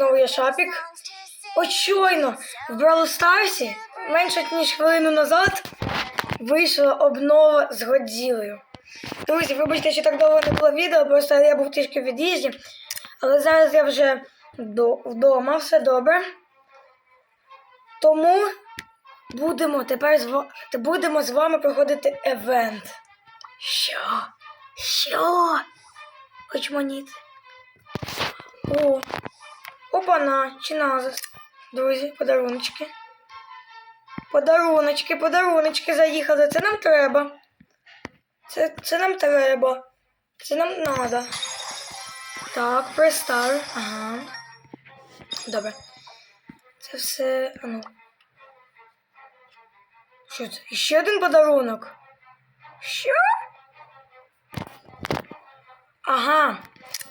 знову є шапік. От щойно в Brawl Старсі менше ніж хвилину назад вийшла обнова з Годзілою. Друзі, вибачте, що так довго не було відео, просто я був трішки в від'їзді. Але зараз я вже вдома, все добре. Тому будемо тепер з будемо з вами проходити евент. Що? Що? Очманіти. О, опана, чи назас. Друзі, подаруночки. Подаруночки, подаруночки заїхали. Це нам треба. Це, це нам треба. Це нам надо. Так, пристав. Ага. Добре. Це все. А ну. Що це? Ще один подарунок. Що? Ага.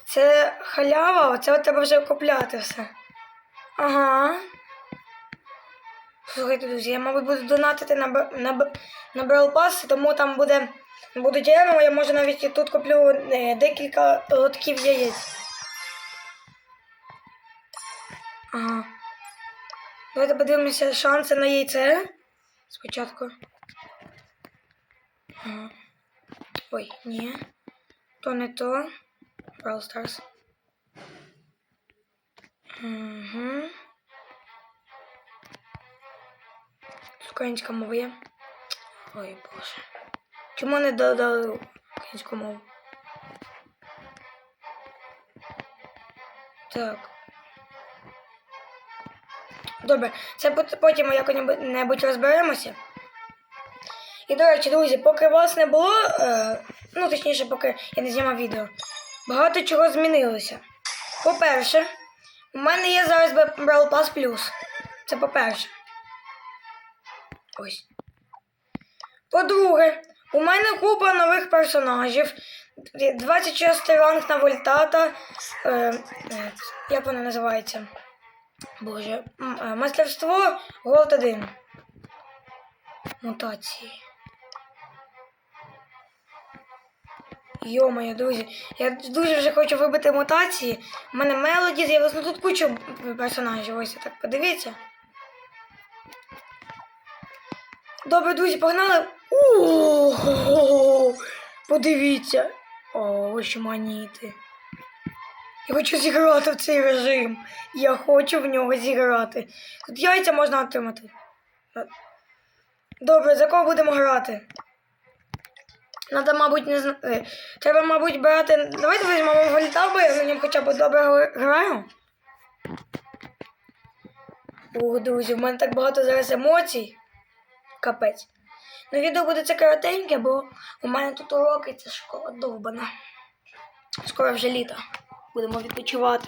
Це халява, оце от треба вже купляти все. Ага. Слухайте, друзі, я, мабуть, буду донатити на, на, на Brawl Pass, тому там буде, будуть ями, я може навіть і тут куплю е, декілька лотків яєць. Ага. Давайте подивимося шанси на яйце. Спочатку. Ага. Ой, ні. То не то. Brawl Stars. Угу. Українська мова є. Ой, боже. Чому не додали українську мову? Так. Добре, це потім ми як-небудь розберемося. І, до речі, друзі, поки вас не було, е, ну точніше, поки я не знімав відео, багато чого змінилося. По-перше, у мене є зараз Brawl Pass Plus. Це по-перше. Ось. По-друге, у мене купа нових персонажів. 26 ранг на Вольтата. Е, е, як воно називається? Боже. е, Мастерство Голд 1. Мутації. Йо-моє, друзі, я дуже вже хочу вибити мутації. У мене мелоді з'явилось, ну тут куча персонажів, ось так подивіться. Добре, друзі, погнали. О, подивіться. О, шманіти. Я хочу зіграти в цей режим. Я хочу в нього зіграти. Тут яйця можна отримати. Добре, за кого будемо грати? Надо, мабуть, не зна... е, Треба, мабуть, брати. Давайте візьмемо вольта, бо я на ньому хоча б добре гра- граю. Ух, друзі, в мене так багато зараз емоцій. Капець. Ну, відео буде це коротеньке, бо у мене тут уроки, це школа довбана. Скоро вже літо. Будемо відпочивати.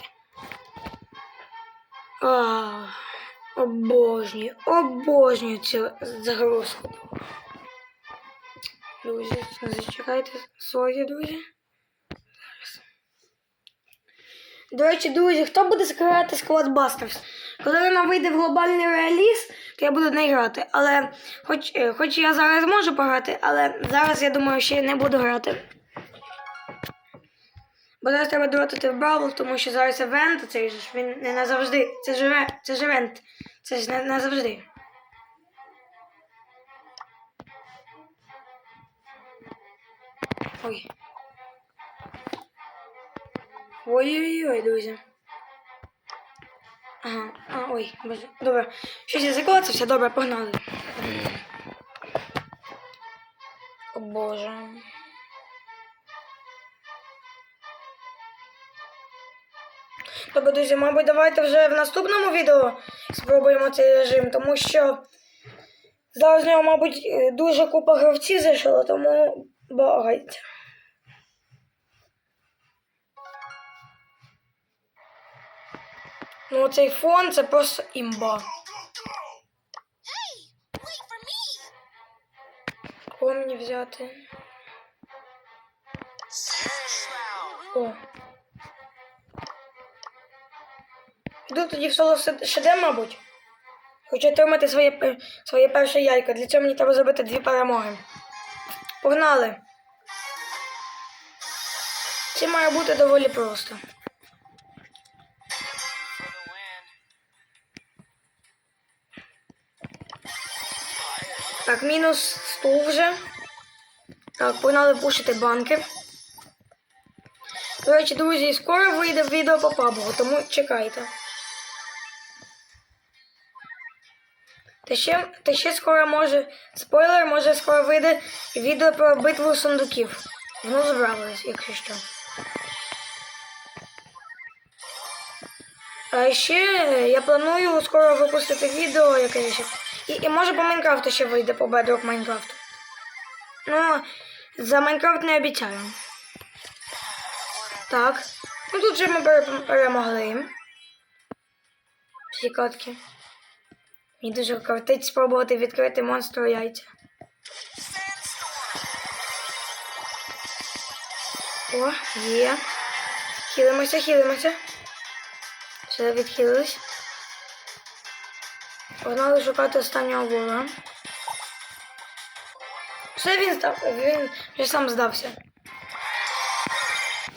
А, обожнюю, обожнюю цю загрузку. Друзі, зачекайте свої, друзі. До речі, друзі, хто буде скривати Squad Busters? Коли вона вийде в глобальний реаліз, то я буду в неї грати. Але хоч, е, хоч я зараз можу пограти, але зараз я думаю, ще не буду грати. Бо зараз треба доротити в Бравл, тому що зараз евент, цей ж він не назавжди. Це ж, це ж. Це ж не назавжди. Ой. Ой-ой-ой, друзі. Ага, а, ой, боже. Добре. Щось я заклацався, добре, погнали. О боже. Добре, друзі, мабуть, давайте вже в наступному відео спробуємо цей режим, тому що зараз в нього, мабуть, е, дуже купа гравців зайшло, тому багайте. Ну, цей фон це просто імба. Кого мені взяти? О. Йду тоді в соло ШД, мабуть. Хочу отримати своє, своє перше яйко. Для цього мені треба зробити дві перемоги. Погнали! Це має бути доволі просто. Так, мінус 100 вже. Так, погнали пушити банки. До речі, друзі, скоро вийде відео по пабу, тому чекайте. Та ще, та ще скоро може. Спойлер, може скоро вийде відео про битву сундуків. Воно забралось, якщо що. А ще я планую скоро випустити відео якесь. ще. І, і може по Майнкрафту ще вийде по Bedrock Майнкрафту. Ну, за Майнкрафт не обіцяю. Так. Ну тут же ми пере- перемогли. Всі катки. Мені дуже кортить спробувати відкрити монстру яйця. О, є. Хілимося, хілимося. Все, відхилились. Погнали шукати останнього ворога. Все він став, він вже сам здався.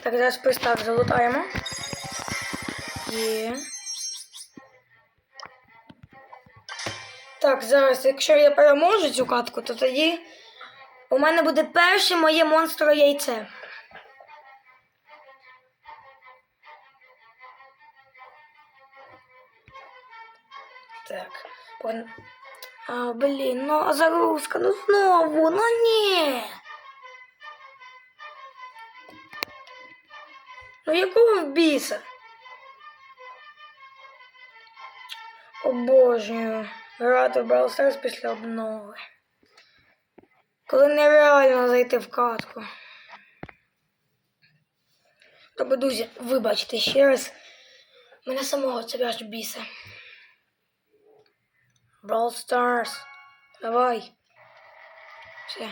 Так, зараз пристав залутаємо. Є. Так, зараз, якщо я переможу цю катку, то тоді у мене буде перше моє монстро яйце. Так. А, блін, ну а загрузка, ну знову, ну ні. Ну якого біса? Обожнюю грати в Brawl Stars після обнови. Коли нереально зайти в катку. Тобто, друзі, вибачте ще раз. Мене самого це аж біса. Brawl Stars. Давай. Все.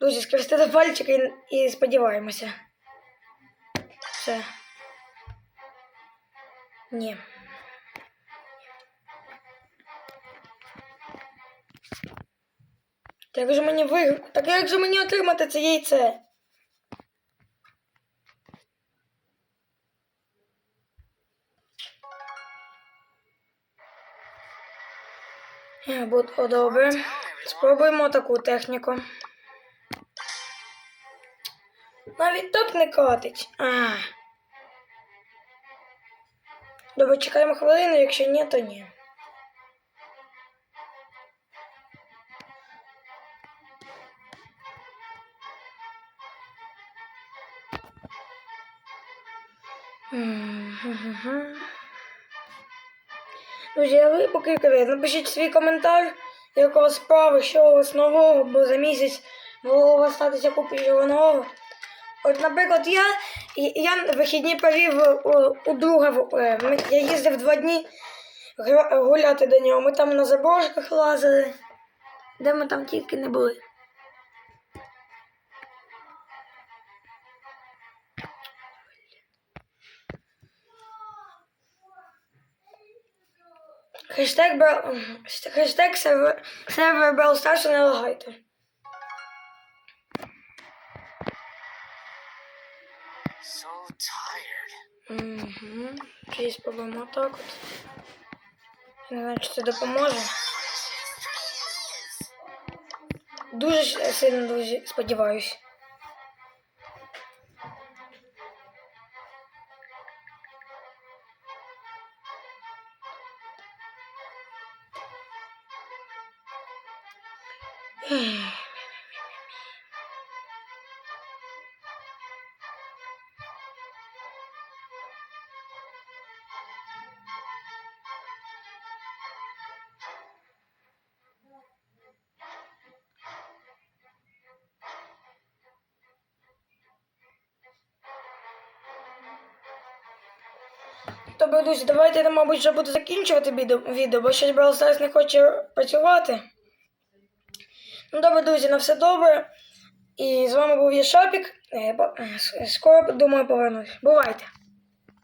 Друзі, скрестили пальчики і, і сподіваємося. Все. Ні. Як же мені виг... Так як же мені отримати це яйце? Бу- О, добре. Спробуємо таку техніку. Навіть так не катить. А. Добре, чекаємо хвилину, якщо ні, то ні. Друзі, а ви поки кидайте, напишіть свій коментар, як у вас справи, що у вас нового, бо за місяць могло у вас статися купа чого нового. От, наприклад, я, я вихідні провів у, у друга. е, Я їздив два дні гуляти до нього. Ми там на заброшках лазили, де ми там тільки не були. Хештег, Бра- хештег сервер, сервер Brawl Stars не лагайте. So tired. Угу. Окей, спробуємо так от. Не знаю, чи це допоможе. Дуже сильно дуже сподіваюсь. Тобто, друзі, давайте я, мабуть, вже буду закінчувати відео, бо щось Brawl Stars не хоче працювати. Ну, добре, друзі, на все добре. І з вами був я Шапік. Е, е, Скоро, думаю, повернусь. Бувайте!